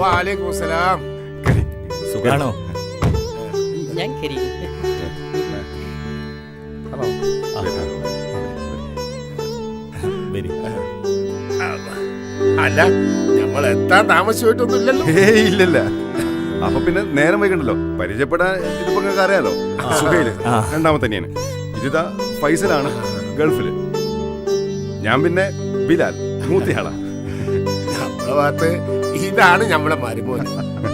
വാലേക്കും. സലാം. സുഖാണോ? ഞാൻ കരി. അല്ല നമ്മൾ എത്താൻ താമസിച്ചിട്ടൊന്നുമില്ലല്ലോ. ഏയ് ഇല്ലല്ല. അപ്പൊ പിന്നെ നേരം വൈകണ്ടല്ലോ. പരിചയപ്പെടാൻ ഇതിപ്പോ നിങ്ങൾക്ക് അറിയാലോ. സുഹൈൽ. രണ്ടാമത്തെ തന്നെയാണ് ഇതിതാ ഫൈസലാണ് ഗൾഫിൽ. ഞാൻ പിന്നെ ബിലാൽ മൂത്തയാളാ. നമ്മളെ ഭാഗത്ത് ഇതാണ് നമ്മളെ മരുമോൻ.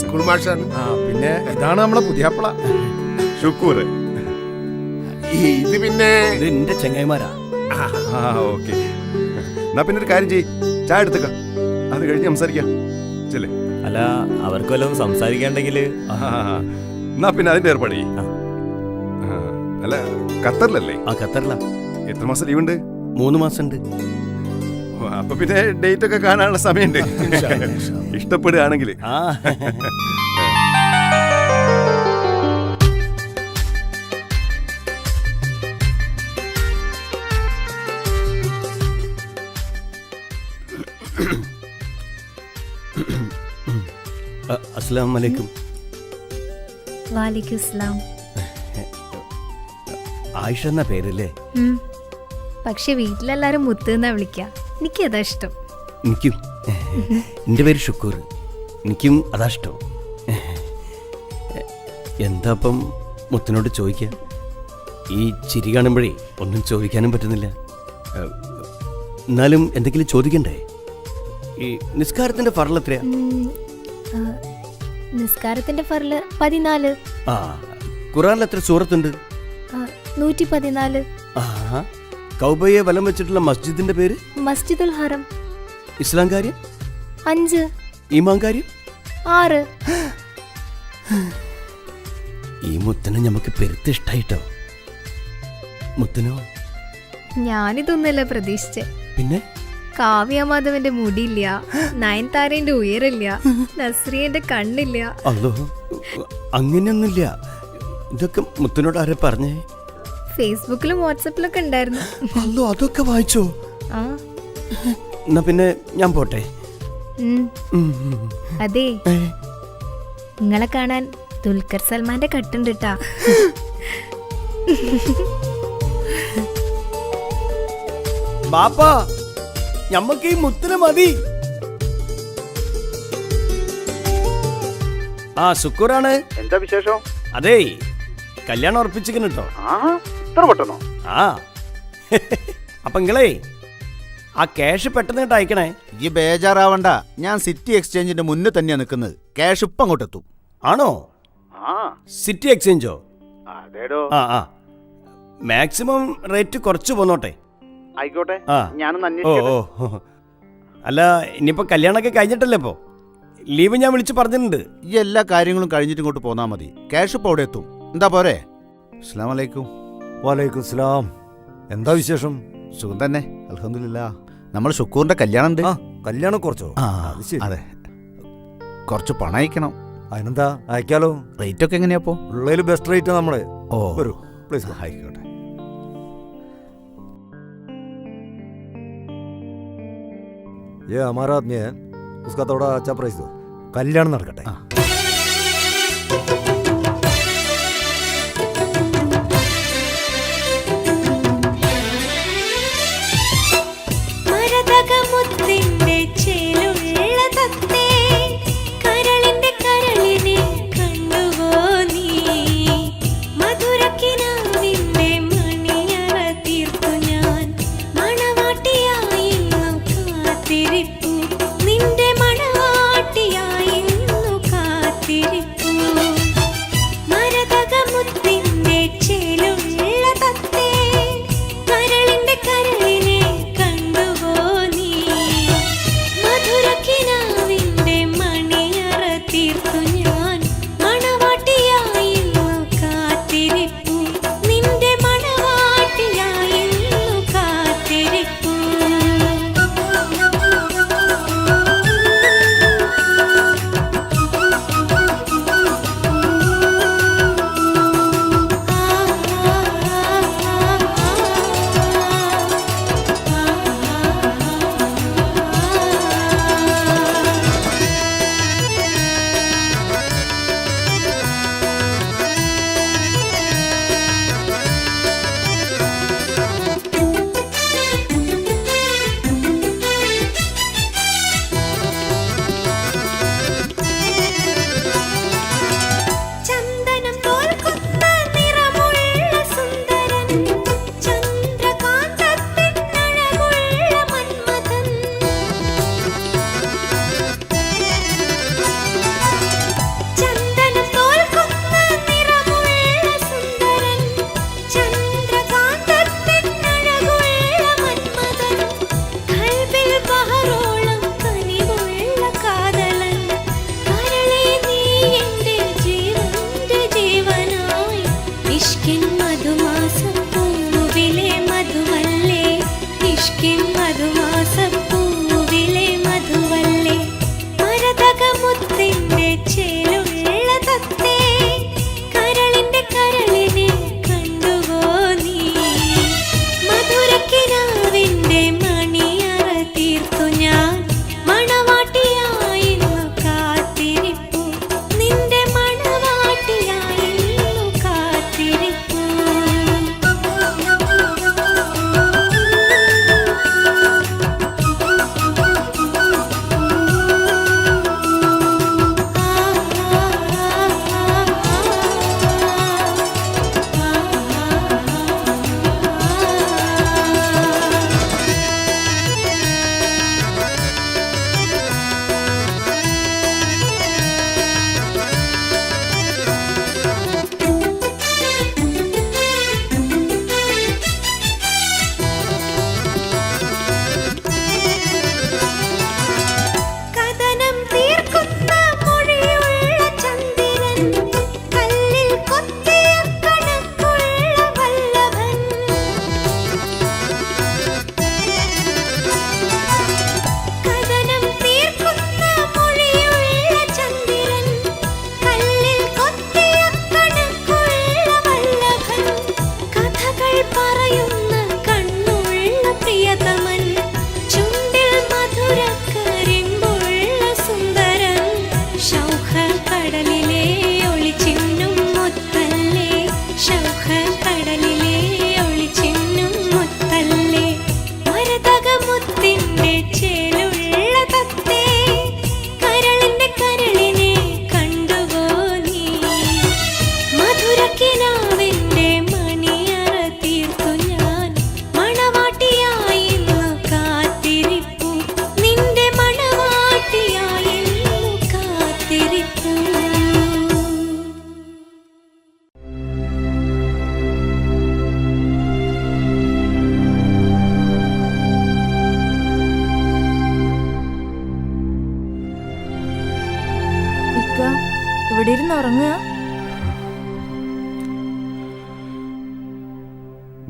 സ്കൂൾ മാഷാണ്. ആ പിന്നെ ഇതാണ് നമ്മളെ പുതിയാപ്പള. ഷുക്കൂർ. ഇത് പിന്നെ ഇത് എന്റെ ചെങ്ങായിമാരാ. ആ, ഓക്കെ. എന്നാ പിന്നെ ഒരു കാര്യം ചെയ്യ്. ചായ എടുത്തേക്ക. അത് കഴിഞ്ഞ് സംസാരിക്കാം. ചെല്ലേ. അല്ല അവർക്ക് വല്ലതും സംസാരിക്കാണ്ടെങ്കിൽ എന്നാ പിന്നെ അതിന്റെ ഏർപ്പാട് ചെയ്യ്. അല്ല ഖത്തറിലല്ലേ? ആ ഖത്തറിലാ. എത്ര മാസം ലീവ് ഉണ്ട് മൂന്ന് മാസം ഉണ്ട് അപ്പൊ പിന്നെ ഡേറ്റ് ഒക്കെ കാണാനുള്ള സമയമുണ്ട്. ഇഷ്ടപ്പെടുകയാണെങ്കിൽ. ആ. അസ്സാം വലൈക്കും വാലിക്കും ഇസ്ലാം ആയിഷ എന്ന പേരല്ലേ? പക്ഷെ വീട്ടിലെല്ലാരും മുത്ത് എന്നാ വിളിക്ക. എനിക്ക് അതാ ഇഷ്ടം. എനിക്കും. എന്റെ പേര് ഷുക്കൂർ. എനിക്കും അതാ ഇഷ്ടം. എന്താ അപ്പം മുത്തിനോട് ചോദിക്കുക ഈ ചിരി കാണുമ്പോഴേ ഒന്നും ചോദിക്കാനും പറ്റുന്നില്ല. എന്നാലും എന്തെങ്കിലും ചോദിക്കണ്ടേ? ഈ നിസ്കാരത്തിന്റെ ഫറൽ എത്രയാ? നിസ്കാരത്തിന്റെ ഫറിൽ പതിനാല്. ആ ഖുറാനിൽ എത്ര സൂറത്തുണ്ട്? നൂറ്റി പതിനാല്. ആ കൗബയെ വലം വെച്ചിട്ടുള്ള മസ്ജിദിന്റെ പേര്? മസ്ജിദുൽ ഹറം. ഇസ്ലാം കാര്യം? അഞ്ച്. ഇമാം കാര്യം? ആറ്. ഈ മുത്തനെ നമുക്ക് പെരുത്ത് ഇഷ്ടായിട്ടോ? മുത്തനോ? ഞാനിതൊന്നല്ല പ്രതീക്ഷിച്ചെ. പിന്നെ? കാവ്യ മാധവന്റെ മുടിയില്ല നയൻതാരന്റെ ഉയരില്ല നസ്രിയന്റെ കണ്ണില്ല. അല്ലോ അങ്ങനെയൊന്നുമില്ല. ഇതൊക്കെ മുത്തനോട് ആരെ പറഞ്ഞേ? ഫേസ്ബുക്കിലും വാട്സപ്പിലൊക്കെ ഉണ്ടായിരുന്നു. അല്ലോ അതൊക്കെ വായിച്ചോ? ആ. എന്നാ പിന്നെ ഞാൻ പോട്ടെ. ഉം. അതെ. ഏ, നിങ്ങളെ കാണാൻ ദുൽഖർ സൽമാന്റെ കട്ടുണ്ട് ട്ടാ. ബാപ്പാ ഞമ്മക്ക് ഈ മുത്തിനെ മതി. ആ ശുക്കൂറാണ് എന്താ വിശേഷം? അതേ കല്യാണം ഉറപ്പിച്ചിരിക്കുന്നു കേട്ടോ ആ ഇത്ര പെട്ടെന്നോ? ആ. അപ്പൊ നിങ്ങളേ ആ ക്യാഷ് പെട്ടെന്ന് കേട്ടോ അയക്കണേ. ഈ ബേജാറാവണ്ട. ഞാൻ സിറ്റി എക്സ്ചേഞ്ചിന്റെ മുന്നിൽ തന്നെയാ നിൽക്കുന്നത്. ക്യാഷ് ഇപ്പം അങ്ങോട്ട് എത്തും. ആണോ? ആ. സിറ്റി എക്സ്ചേഞ്ചോ അതേടോ. ആ ആ. മാക്സിമം റേറ്റ് കുറച്ച് പോന്നോട്ടെ. ആയിക്കോട്ടെ. ആ. ഞാനൊന്ന് ഓ ഓ അല്ല ഇനിയിപ്പോ കല്യാണമൊക്കെ കഴിഞ്ഞിട്ടല്ലേ ഇപ്പോ? ലീവ് ഞാൻ വിളിച്ച് പറഞ്ഞിട്ടുണ്ട്. ഈ എല്ലാ കാര്യങ്ങളും കഴിഞ്ഞിട്ട് ഇങ്ങോട്ട് പോന്നാ മതി. ക്യാഷ് ഇപ്പൊ അവിടെ എത്തും. എന്താ പോരെ? അസ്സാം വലൈക്കും വാലൈക്കും സ്ലാം എന്താ വിശേഷം? സുഖം തന്നെ. അലഹമില്ല നമ്മൾ ഷുക്കൂറിന്റെ കല്യാണം കല്യാണം കുറച്ചോ? അതെ കുറച്ച് പണം അയക്കണം. അതിനെന്താ? അയക്കാലോ? റേറ്റ് ഒക്കെ എങ്ങനെയാപ്പോ ഉള്ളതിൽ ബെസ്റ്റ് റേറ്റ് നമ്മളെ. ഓ. വരൂ പ്ലീസ് ആയിക്കോട്ടെ. ഏ അമാരാത്മിയെ പുസ്കത്തോടെ അച്ഛാ പ്രൈസ് കല്യാണം നടക്കട്ടെ. ആ.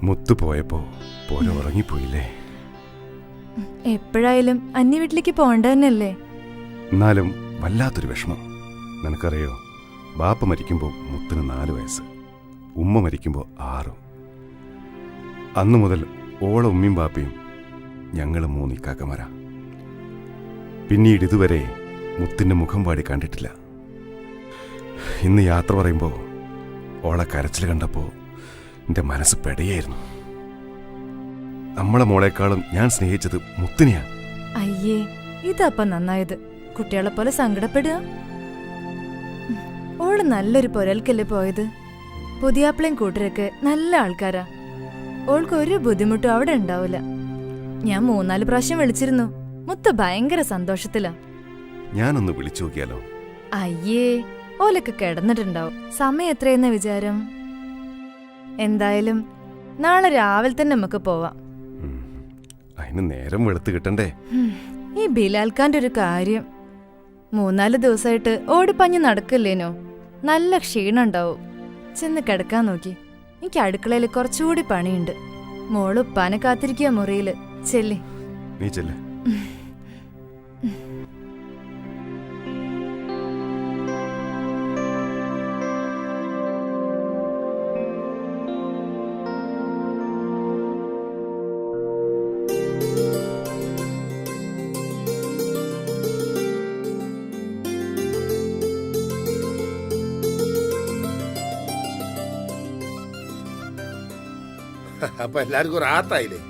മുത്തു പോയപ്പോ പോലെ ഉറങ്ങിപ്പോയില്ലേ? എപ്പോഴായാലും അന്യ വീട്ടിലേക്ക് പോകണ്ട തന്നെയല്ലേ? എന്നാലും വല്ലാത്തൊരു വിഷമം. നിനക്കറിയോ ബാപ്പ മരിക്കുമ്പോൾ മുത്തിന് നാല് വയസ്സ് ഉമ്മ മരിക്കുമ്പോൾ ആറും. അന്നു മുതൽ ഓള ഉമ്മയും ബാപ്പയും ഞങ്ങൾ മൂന്നിക്കാക്കമാരാ പിന്നീട് ഇതുവരെ മുത്തിന്റെ മുഖം പാടി കണ്ടിട്ടില്ല. ഇന്ന് യാത്ര പറയുമ്പോൾ ഓളെ കരച്ചിൽ കണ്ടപ്പോൾ എന്റെ മനസ്സ് പെടയായിരുന്നു. നമ്മളെ മോളെക്കാളും ഞാൻ സ്നേഹിച്ചത് മുത്തിനെയാണ് അയ്യേ ഇതപ്പ നന്നായത്. കുട്ടികളെ പോലെ സങ്കടപ്പെടുക. ഓൾ നല്ലൊരു പൊരൽക്കല്ലേ പോയത്? പുതിയാപ്പിളയും കൂട്ടരൊക്കെ നല്ല ആൾക്കാരാ. ഓൾക്ക് ഒരു ബുദ്ധിമുട്ടും അവിടെ ഉണ്ടാവില്ല ഞാൻ മൂന്നാൽ പ്രാവശ്യം വിളിച്ചിരുന്നു. മുത്ത ഭയങ്കര സന്തോഷത്തിലാ. ഞാനൊന്ന് വിളിച്ചു നോക്കിയാലോ? അയ്യേ ഓലൊക്കെ കിടന്നിട്ടുണ്ടാവും. സമയം എത്രയെന്ന വിചാരം? എന്തായാലും നാളെ രാവിലെ തന്നെ നമുക്ക് പോവാം. അതിന് നേരം വെളുത്ത് കിട്ടണ്ടേ? ഈ ഈ ബിലാൽഖാന്റെ ഒരു കാര്യം. മൂന്നാൽ ദിവസമായിട്ട് ഓടിപ്പഞ്ഞ് നടക്കില്ലേനോ? നല്ല ക്ഷീണം ഉണ്ടാവും. ചെന്ന് കിടക്കാൻ നോക്കി. എനിക്ക് അടുക്കളയിൽ കുറച്ചുകൂടി പണിയുണ്ട്. മോൾ ഉപ്പാനെ കാത്തിരിക്കുക മുറിയിൽ. ചെല്ലേ. നീ ചെല്ലേ. അപ്പൊ എല്ലാവർക്കും റാത്തായില്ലേ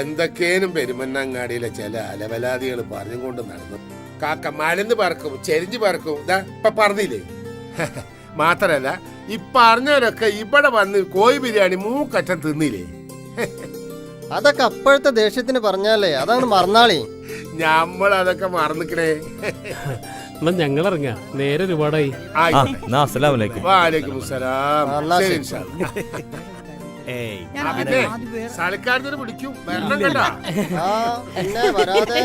എന്തൊക്കേനും പെരുമന്നങ്ങാടിയിലെ ചില അലവലാദികൾ പറഞ്ഞുകൊണ്ട് നടന്നു. കാക്ക മലന്ന് പറക്കും ചെരിഞ്ഞു പറക്കും. ഇതാ ഇപ്പൊ പറഞ്ഞില്ലേ? മാത്രല്ല ഈ പറഞ്ഞവരൊക്കെ ഇവിടെ വന്ന് കോഴി ബിരിയാണി മൂക്കറ്റം തിന്നില്ലേ? അതൊക്കെ അപ്പോഴത്തെ ദേഷ്യത്തിന് പറഞ്ഞാലേ അതാണ് മറന്നാളി. നമ്മൾ അതൊക്കെ മറന്നിക്കണേ. എന്നാ ഞങ്ങൾ ഇറങ്ങാ നേരെ ഒരുപാടായി. വാലേക്കും ആ, പിന്നെ സൽക്കാരത്തിന് പിടിക്കും വരണം കേട്ടാ. ആ പിന്നെ വരാതെ?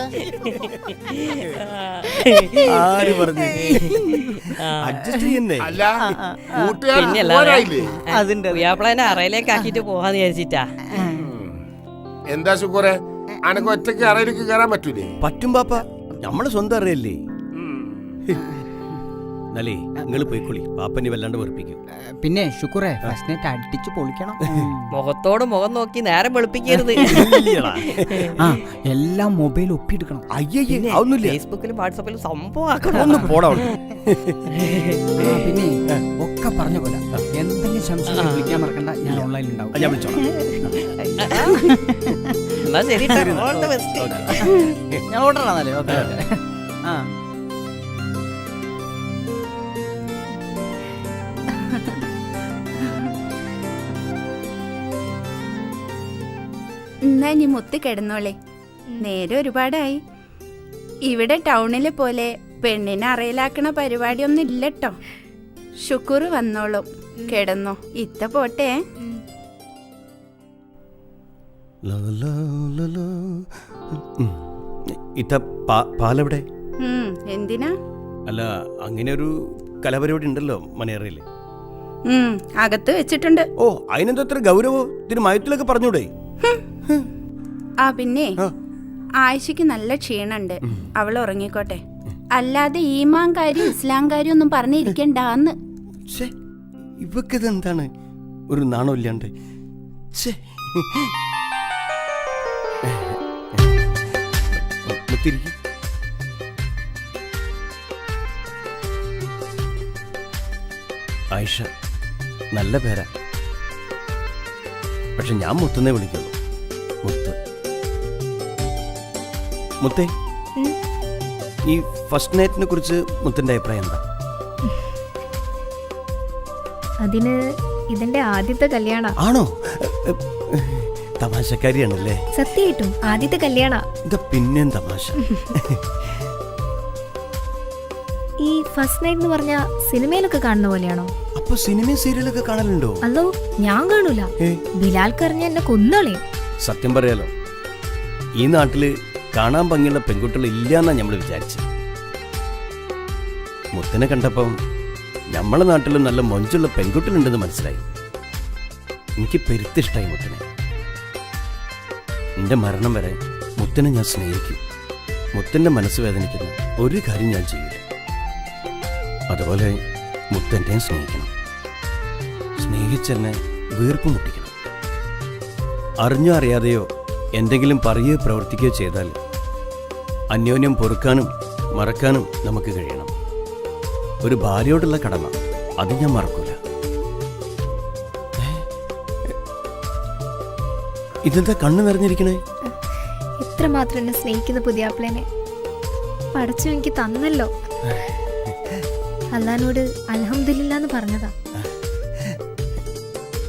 ആര് പറഞ്ഞു? അഡ്ജസ്റ്റ് ചെയ്യുന്നേ. അല്ല കൂട്ടുകാർ പിന്നെ അല്ലാതെ. പോരായില്ലേ? അതുണ്ട് പുയ്യാപ്പിളനെ അറയിലേക്ക് ആക്കിട്ട് പോവാന്ന് വിചാരിച്ചിട്ടാ. എന്താ ശുക്കൂറെ? അനക്ക് ഒറ്റയ്ക്ക് അറയിലേക്ക് കയറാൻ പറ്റൂലേ? പറ്റും പാപ്പ. നമ്മൾ സ്വന്തം അറിയല്ലേ? ഉം. നല്ലേ നിങ്ങൾ പോയിക്കോളി. പാപ്പനെ വല്ലാണ്ട് വെറുപ്പിക്കും. പിന്നെ ശുക്രേ ഫസ്റ്റ് നൈറ്റ് അടിച്ചു പൊളിക്കണം. മുഖത്തോട് മുഖം നോക്കി നേരം വെളുപ്പിക്കരുത്. ആ എല്ലാം മൊബൈൽ ഒപ്പിയെടുക്കണം. അയ്യേ അതൊന്നുമില്ല. ഫേസ്ബുക്കിലും വാട്സാപ്പിലും സംഭവം ഒന്ന് പോടാ പിന്നെ ഒക്കെ പറഞ്ഞ പോലെ എന്തെങ്കിലും സംശയം വിളിക്കാൻ മറക്കണ്ട. ഞാൻ ഓൺലൈനിൽ ഉണ്ടാവും ഞാൻ വിളിച്ചോളാം. എന്നാ ശരി ഞാൻ ഓർഡർ ആണല്ലേ. ഓക്കെ ആ. എന്നാ നീ മുത്തി കിടന്നോളെ. നേരെ ഒരുപാടായി. ഇവിടെ ടൗണിലെ പോലെ പെണ്ണിനെ അറയിലാക്കണ പരിപാടിയൊന്നും ഇല്ലട്ടോ. ഷുക്കൂർ വന്നോളും. കിടന്നോ. ഇത്ത പോട്ടെ. പാലെവിടെ? എന്തിനാ? അല്ല അങ്ങനെ ഒരു കലാപരിപാടി ഉണ്ടല്ലോ മനേറയിൽ അകത്ത് വെച്ചിട്ടുണ്ട്. ഓ അതിനെന്താ ഗൗരവോ ഇതിന് മയത്തിലൊക്കെ പറഞ്ഞൂടെ ആ പിന്നെ ആയിഷയ്ക്ക് നല്ല ക്ഷീണുണ്ട്. അവൾ ഉറങ്ങിക്കോട്ടെ. അല്ലാതെ ഈമാങ്കാരി ഇസ്ലാംകാരി ഒന്നും പറഞ്ഞിരിക്കണ്ടാന്ന്. ഇവക്കിതെന്താണ്? ഒരു നാണമില്ലാണ്ട് മുത്തിരിക്ക്. ആയിഷ നല്ല പേരാ. പക്ഷെ ഞാൻ മുത്തുന്നേ വിളിക്കുള്ളൂ. മുത്ത്. മുത്തേ ഈ ഫസ്റ്റ് നൈറ്റിനെ കുറിച്ച് മുത്തിന്റെ അഭിപ്രായം എന്താ? അതിന് ഇതിന്റെ ആദ്യത്തെ കല്യാണ. ആണോ? തമാശക്കാരിയാണല്ലേ? സത്യമായിട്ടും ആദ്യത്തെ കല്യാണ. ഇതാ പിന്നെയും തമാശ. ഈ ഫസ്റ്റ് നൈറ്റ് എന്ന് പറഞ്ഞ സിനിമയിലൊക്കെ കാണുന്ന പോലെയാണോ? അപ്പൊ സിനിമയും സീരിയലൊക്കെ കാണലുണ്ടോ? അല്ലോ ഞാൻ കാണൂല. ബിലാൽ കറിഞ്ഞ എന്നെ കൊന്നോളയും സത്യം പറയാലോ ഈ നാട്ടിൽ കാണാൻ ഭംഗിയുള്ള പെൺകുട്ടികൾ ഇല്ലാന്നാ നമ്മൾ വിചാരിച്ചത്. മുത്തനെ കണ്ടപ്പം നമ്മളെ നാട്ടിലും നല്ല മൊഞ്ചുള്ള പെൺകുട്ടികളുണ്ടെന്ന് മനസ്സിലായി. എനിക്ക് പെരുത്തിഷ്ടായി മുത്തനെ. എന്റെ മരണം വരെ മുത്തനെ ഞാൻ സ്നേഹിക്കും. മുത്തന്റെ മനസ്സ് വേദനിക്കുന്ന ഒരു കാര്യം ഞാൻ ചെയ്യില്ല അതുപോലെ മുത്തന്റെയും സ്നേഹിക്കണം. സ്നേഹിച്ചെന്നെ വീർപ്പ് മുട്ടിക്കണം. അറിഞ്ഞോ അറിയാതെയോ എന്തെങ്കിലും പറയുകയോ പ്രവർത്തിക്കുകയോ ചെയ്താൽ അന്യോന്യം പൊറുക്കാനും മറക്കാനും നമുക്ക് കഴിയണം. ഒരു ഭാര്യയോടുള്ള കടമ അത് ഞാൻ മറക്കൂല? ഇതെന്താ കണ്ണു നിറഞ്ഞിരിക്കണേ? ഇത്ര മാത്രം എന്നെ സ്നേഹിക്കുന്ന പുതിയാപ്പിളനെ പടച്ചു എനിക്ക് തന്നല്ലോ. അല്ലാനോട് അലഹമില്ലാന്ന് പറഞ്ഞതാ.